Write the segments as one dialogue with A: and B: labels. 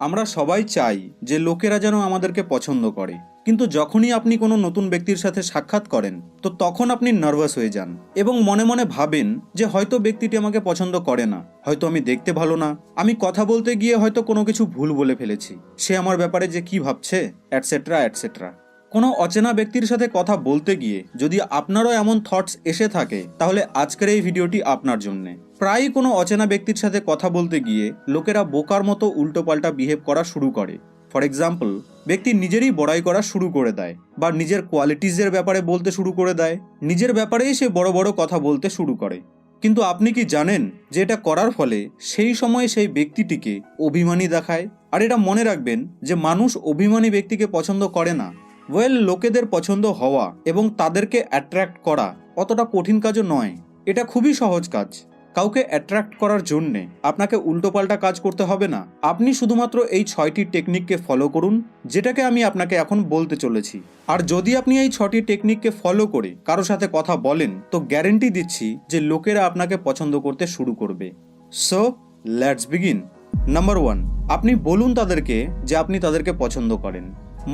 A: আমরা সবাই চাই যে লোকেরা যেন আমাদেরকে পছন্দ করে। কিন্তু যখনই আপনি কোনো নতুন ব্যক্তির সাথে সাক্ষাৎ করেন, তো তখন আপনি নার্ভাস হয়ে যান এবং মনে মনে ভাবেন যে হয়তো ব্যক্তিটি আমাকে পছন্দ করে না, হয়তো আমি দেখতে ভালো না, আমি কথা বলতে গিয়ে হয়তো কোনো কিছু ভুল বলে ফেলেছি, সে আমার ব্যাপারে যে কি ভাবছে অ্যাটসেট্রা অ্যাটসেট্রা কোনো অচেনা ব্যক্তির সাথে কথা বলতে গিয়ে যদি আপনারও এমন থটস এসে থাকে, তাহলে আজকের এই ভিডিওটি আপনার জন্যে। প্রায়ই কোনো অচেনা ব্যক্তির সাথে কথা বলতে গিয়ে লোকেরা বোকার মতো উল্টোপাল্টা বিহেভ করা শুরু করে। ফর এক্সাম্পল ব্যক্তি নিজেরই বড়াই করা শুরু করে দেয় বা নিজের কোয়ালিটিজের ব্যাপারে বলতে শুরু করে দেয়। নিজের ব্যাপারেই সে বড় বড় কথা বলতে শুরু করে। কিন্তু আপনি কি জানেন যে এটা করার ফলে সেই সময়ে সেই ব্যক্তিটিকে অভিমানী দেখায়? আর এটা মনে রাখবেন যে মানুষ অভিমানী ব্যক্তিকে পছন্দ করে না। ওয়েল লোকেদের পছন্দ হওয়া এবং তাদেরকে অ্যাট্রাক্ট করা অতটা কঠিন কাজও নয়। এটা খুবই সহজ কাজ। কাউকে অ্যাট্রাক্ট করার জন্যে আপনাকে উল্টোপাল্টা কাজ করতে হবে না। আপনি শুধুমাত্র এই ছয়টি টেকনিককে ফলো করুন, যেটাকে আমি আপনাকে এখন বলতে চলেছি। আর যদি আপনি এই ছটি টেকনিককে ফলো করে কারও সাথে কথা বলেন, তো গ্যারেন্টি দিচ্ছি যে লোকেরা আপনাকে পছন্দ করতে শুরু করবে। So let's begin number one আপনি বলুন তাদেরকে যে আপনি তাদেরকে পছন্দ করেন।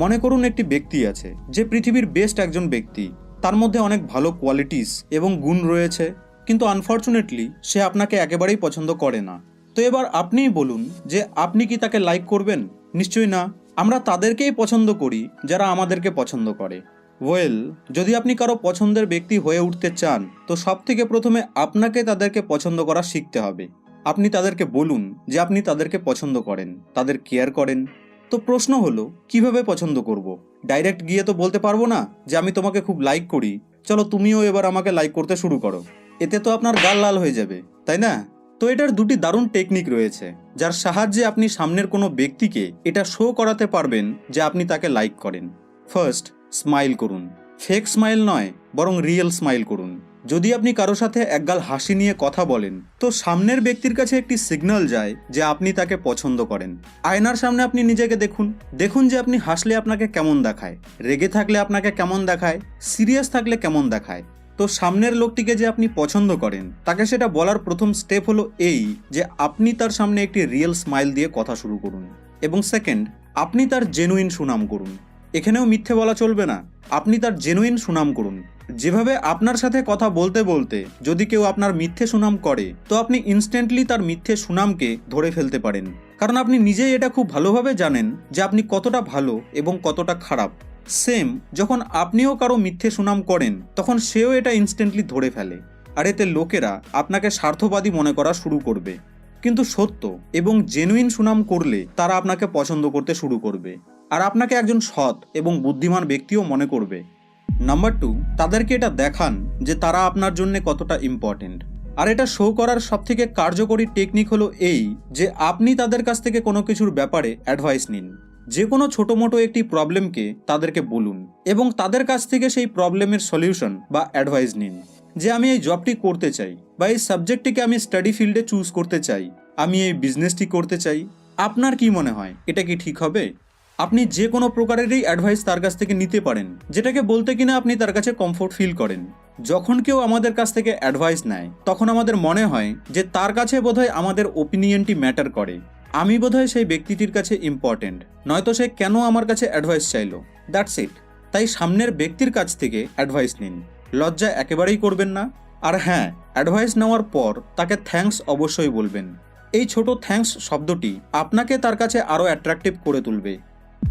A: মনে করুন একটি ব্যক্তি আছে, যে পৃথিবীর বেস্ট একজন ব্যক্তি। তার মধ্যে অনেক ভালো কোয়ালিটিস এবং গুণ রয়েছে। কিন্তু আনফর্চুনেটলি সে আপনাকে একেবারেই পছন্দ করে না। তো এবার আপনিই বলুন যে আপনি কি তাকে লাইক করবেন? নিশ্চয়ই না। আমরা তাদেরকেই পছন্দ করি, যারা আমাদেরকে পছন্দ করে। ওয়েল যদি আপনি কারও পছন্দের ব্যক্তি হয়ে উঠতে চান, তো সব থেকে প্রথমে আপনাকে তাদেরকে পছন্দ করা শিখতে হবে। আপনি তাদেরকে বলুন যে আপনি তাদেরকে পছন্দ করেন, তাদের কেয়ার করেন। তো প্রশ্ন হলো, কীভাবে পছন্দ করব? ডাইরেক্ট গিয়ে তো বলতে পারব না যে আমি তোমাকে খুব লাইক করি। চলো তুমিও এবার আমাকে লাইক করতে শুরু করো। এতে তো আপনার গাল লাল হয়ে যাবে, তাই না? তো এটার দুটি দারুণ টেকনিক রয়েছে, যার সাহায্যে আপনি সামনের কোনো ব্যক্তিকে এটা শো করাতে পারবেন যে আপনি তাকে লাইক করেন। ফার্স্ট স্মাইল করুন। ফেক স্মাইল নয়, বরং রিয়েল স্মাইল করুন। যদি আপনি কারও সাথে একগাল হাসি নিয়ে কথা বলেন, তো সামনের ব্যক্তির কাছে একটি সিগন্যাল যায় যে আপনি তাকে পছন্দ করেন। আয়নার সামনে আপনি নিজেকে দেখুন। দেখুন যে আপনি হাসলে আপনাকে কেমন দেখায়। রেগে থাকলে আপনাকে কেমন দেখায়। সিরিয়াস থাকলে কেমন দেখায়। তো সামনের লোকটিকে যে আপনি পছন্দ করেন, তাকে সেটা বলার প্রথম স্টেপ হলো এই যে আপনি তার সামনে একটি রিয়েল স্মাইল দিয়ে কথা শুরু করুন। এবং সেকেন্ড আপনি তার জেনুইন সুনাম করুন। এখানেও মিথ্যে বলা চলবে না। আপনি তার জেনুইন সুনাম করুন। যেভাবে আপনার সাথে কথা বলতে বলতে যদি কেউ আপনার মিথ্যে সুনাম করে, তো আপনি ইনস্ট্যান্টলি তার মিথ্যে সুনামকে ধরে ফেলতে পারেন। কারণ আপনি নিজেই এটা খুব ভালোভাবে জানেন যে আপনি কতটা ভালো এবং কতটা খারাপ। সেম, যখন আপনিও কারও মিথ্যে সুনাম করেন, তখন সেও এটা ইনস্ট্যান্টলি ধরে ফেলে। আর এতে লোকেরা আপনাকে স্বার্থবাদী মনে করা শুরু করবে। কিন্তু সত্য এবং জেনুইন সুনাম করলে তারা আপনাকে পছন্দ করতে শুরু করবে। আর আপনাকে একজন সৎ এবং বুদ্ধিমান ব্যক্তিও মনে করবে। নাম্বার টু তাদেরকে এটা দেখান যে তারা আপনার জন্য কতটা ইম্পর্টেন্ট আর এটা শো করার সবথেকে কার্যকরী টেকনিক হলো এই যে আপনি তাদের কাছ থেকে কোনো কিছুর ব্যাপারে অ্যাডভাইস নিন। যে কোনো ছোটো মোটো একটি প্রবলেমকে তাদেরকে বলুন এবং তাদের কাছ থেকে সেই প্রবলেমের সলিউশন বা অ্যাডভাইস নিন। যে আমি এই জবটি করতে চাই বা এই সাবজেক্টটিকে আমি স্টাডি ফিল্ডে চুজ করতে চাই, আমি এই বিজনেসটি করতে চাই, আপনার কি মনে হয়? এটা কি ঠিক হবে? আপনি যে কোনো প্রকারেরই অ্যাডভাইস তার কাছ থেকে নিতে পারেন, যেটাকে বলতে কিনা আপনি তার কাছে কমফোর্ট ফিল করেন। যখন কেউ আমাদের কাছ থেকে অ্যাডভাইস নেয়, তখন আমাদের মনে হয় যে তার কাছে বোধহয় আমাদের ওপিনিয়নটি ম্যাটার করে। আমি বোধহয় সেই ব্যক্তিটির কাছে ইম্পর্টেন্ট নয়তো সে কেন আমার কাছে অ্যাডভাইস চাইলো? দ্যাটস ইট তাই সামনের ব্যক্তির কাছ থেকে অ্যাডভাইস নিন। লজ্জা একেবারেই করবেন না। আর হ্যাঁ অ্যাডভাইস নেওয়ার পর তাকে থ্যাঙ্কস অবশ্যই বলবেন। এই ছোট থ্যাঙ্কস শব্দটি আপনাকে তার কাছে আরও অ্যাট্রাকটিভ করে তুলবে।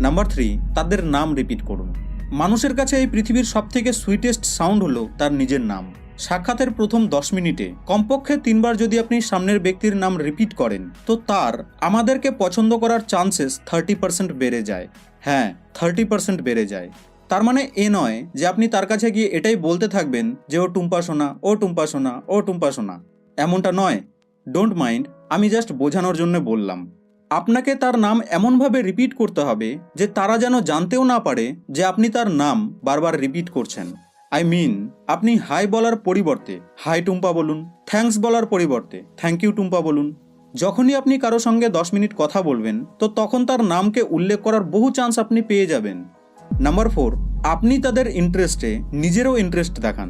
A: নাম্বার থ্রি তাদের নাম রিপিট করুন। মানুষের কাছে এই পৃথিবীর সবথেকে সুইটেস্ট সাউন্ড হলো তার নিজের নাম। সাক্ষাতের প্রথম দশ মিনিটে। কমপক্ষে তিনবার যদি আপনি সামনের ব্যক্তির নাম রিপিট করেন, তো তার আমাদেরকে পছন্দ করার চান্সেস থার্টি পার্সেন্ট বেড়ে যায়। হ্যাঁ থার্টি পার্সেন্ট বেড়ে যায়। তার মানে এ নয় যে আপনি তার কাছে গিয়ে এটাই বলতে থাকবেন যে, ও টুম্পা সোনা, ও টুম্পা সোনা, ও টুম্পা সোনা। এমনটা নয়। ডোন্ট মাইন্ড আমি জাস্ট বোঝানোর জন্য বললাম। আপনাকে তার নাম এমনভাবে রিপিট করতে হবে যে, তারা যেন জানতেও না পারে যে আপনি তার নাম বারবার রিপিট করছেন। আই মিন আপনি হাই বলার পরিবর্তে হাই টুম্পা বলুন থ্যাঙ্কস বলার পরিবর্তে থ্যাংক ইউ টুম্পা বলুন। যখনই আপনি কারও সঙ্গে দশ মিনিট কথা বলবেন, তো তখন তার নামকে উল্লেখ করার বহু চান্স আপনি পেয়ে যাবেন। নাম্বার ফোর আপনি তাদের ইন্টারেস্টে নিজেরও ইন্টারেস্ট দেখান।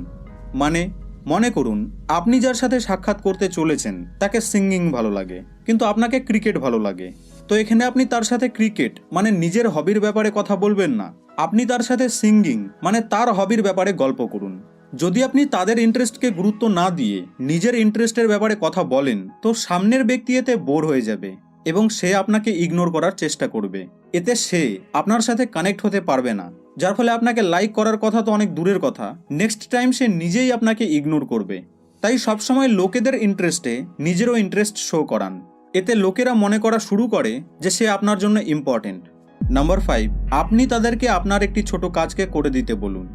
A: মানে মনে করুন, আপনি যার সাথে সাক্ষাৎ করতে চলেছেন, তাকে সিঙ্গিং ভালো লাগে, কিন্তু আপনাকে ক্রিকেট ভালো লাগে। তো এখানে আপনি তার সাথে ক্রিকেট মানে নিজের হবির ব্যাপারে কথা বলবেন না। আপনি তার সাথে সিঙ্গিং মানে তার হবির ব্যাপারে গল্প করুন। যদি আপনি তাদের ইন্টারেস্টকে গুরুত্ব না দিয়ে নিজের ইন্টারেস্টের ব্যাপারে কথা বলেন, তো সামনের ব্যক্তি এতে বোর হয়ে যাবে এবং সে আপনাকে ইগনোর করার চেষ্টা করবে। এতে সে আপনার সাথে কানেক্ট হতে পারবে না, যার ফলে আপনাকে লাইক করার কথা তো অনেক দূরের কথা। নেক্সট টাইম সে নিজেই আপনাকে ইগনোর করবে। তাই সবসময় লোকেদের ইন্টারেস্টে নিজেরও ইন্টারেস্ট শো করান। এতে লোকেরা মনে করা শুরু করে যে সে আপনার জন্য ইম্পর্টেন্ট নাম্বার ফাইভ আপনি তাদেরকে আপনার একটি ছোট কাজকে করে দিতে বলুন।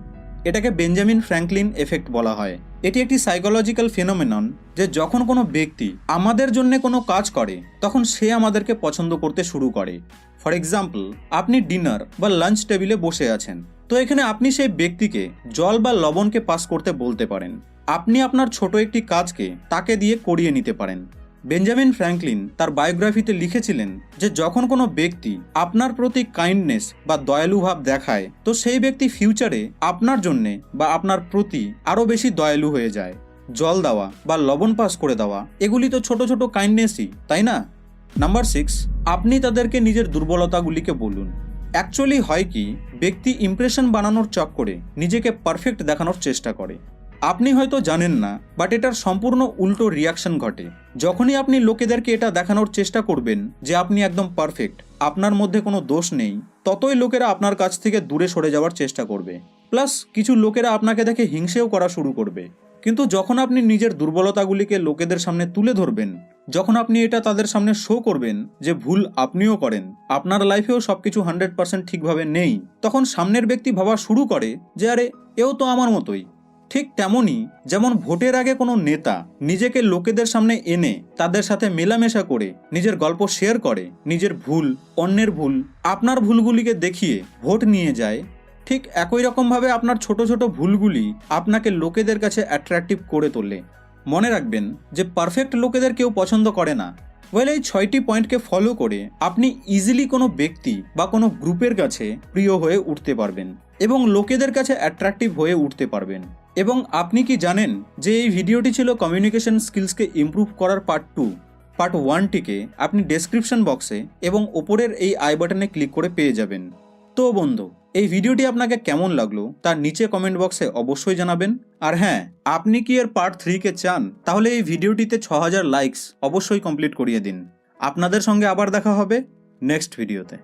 A: এটাকে বেঞ্জামিন ফ্র্যাঙ্কলিন এফেক্ট বলা হয়। এটি একটি সাইকোলজিক্যাল ফেনোমেনন যে যখন কোনো ব্যক্তি আমাদের জন্য কোনো কাজ করে, তখন সে আমাদেরকে পছন্দ করতে শুরু করে। ফর এক্সাম্পল আপনি ডিনার বা লাঞ্চ টেবিলে বসে আছেন। তো এখানে আপনি সেই ব্যক্তিকে জল বা লবণকে পাস করতে বলতে পারেন। আপনি আপনার ছোট একটি কাজকে তাকে দিয়ে করিয়ে নিতে পারেন। বেঞ্জামিন ফ্র্যাঙ্কলিন তার বায়োগ্রাফিতে লিখেছিলেন যে যখন কোনো ব্যক্তি আপনার প্রতি কাইন্ডনেস বা দয়ালু ভাব দেখায়, তো সেই ব্যক্তি ফিউচারে আপনার জন্যে বা আপনার প্রতি আরও বেশি দয়ালু হয়ে যায়। জল দেওয়া বা লবণ পাস করে দেওয়া, এগুলি তো ছোট ছোট কাইন্ডনেসই তাই না? নাম্বার সিক্স আপনি তাদেরকে নিজের দুর্বলতাগুলিকে বলুন। অ্যাকচুয়ালি হয় কি, ব্যক্তি ইমপ্রেশন বানানোর চক্করে নিজেকে পারফেক্ট দেখানোর চেষ্টা করে। আপনি হয়তো জানেন না বাট এটার সম্পূর্ণ উল্টো রিয়াকশন ঘটে। যখনই আপনি লোকেদেরকে এটা দেখানোর চেষ্টা করবেন যে আপনি একদম পারফেক্ট আপনার মধ্যে কোনো দোষ নেই, ততই লোকেরা আপনার কাছ থেকে দূরে সরে যাওয়ার চেষ্টা করবে। প্লাস কিছু লোকেরা আপনাকে দেখে হিংসেও করা শুরু করবে। কিন্তু যখন আপনি নিজের দুর্বলতাগুলিকে লোকেদের সামনে তুলে ধরবেন, যখন আপনি এটা তাদের সামনে শো করবেন যে ভুল আপনিও করেন, আপনার লাইফেও সবকিছু হান্ড্রেড পার্সেন্ট ঠিকভাবে নেই, তখন সামনের ব্যক্তি ভাবা শুরু করে যে, আরে, এও তো আমার মতোই। ঠিক তেমনই যেমন ভোটের আগে কোনো নেতা নিজেকে লোকেদের সামনে এনে তাদের সাথে মেলামেশা করে, নিজের গল্প শেয়ার করে, নিজের ভুল, অন্যের ভুল, আপনার ভুলগুলিকে দেখিয়ে ভোট নিয়ে যায়, ঠিক একই রকমভাবে আপনার ছোট ছোট ভুলগুলি আপনাকে লোকেদের কাছে অ্যাট্রাকটিভ করে তোলে। মনে রাখবেন যে পারফেক্ট লোকেদের কেউ পছন্দ করে না। ওয়েল এই ছয়টি পয়েন্টকে ফলো করে আপনি ইজিলি কোনো ব্যক্তি বা কোনো গ্রুপের কাছে প্রিয় হয়ে উঠতে পারবেন এবং লোকেদের কাছে অ্যাট্রাকটিভ হয়ে উঠতে পারবেন। এবং আপনি কি জানেন যে এই ভিডিওটি ছিল কমিউনিকেশন স্কিলসকে ইমপ্রুভ করার পার্ট টু পার্ট ওয়ানটিকে আপনি ডেসক্রিপশন বক্সে এবং ওপরের এই আই বাটনে ক্লিক করে পেয়ে যাবেন। তো বন্ধু, এই ভিডিওটি আপনাকে কেমন লাগল তার নিচে কমেন্ট বক্সে অবশ্যই জানাবেন। আর হ্যাঁ আপনি কি এর পার্ট থ্রিকে চান তাহলে এই ভিডিওটিতে ছ হাজার লাইকস অবশ্যই কমপ্লিট করিয়ে দিন। আপনাদের সঙ্গে আবার দেখা হবে নেক্সট ভিডিওতে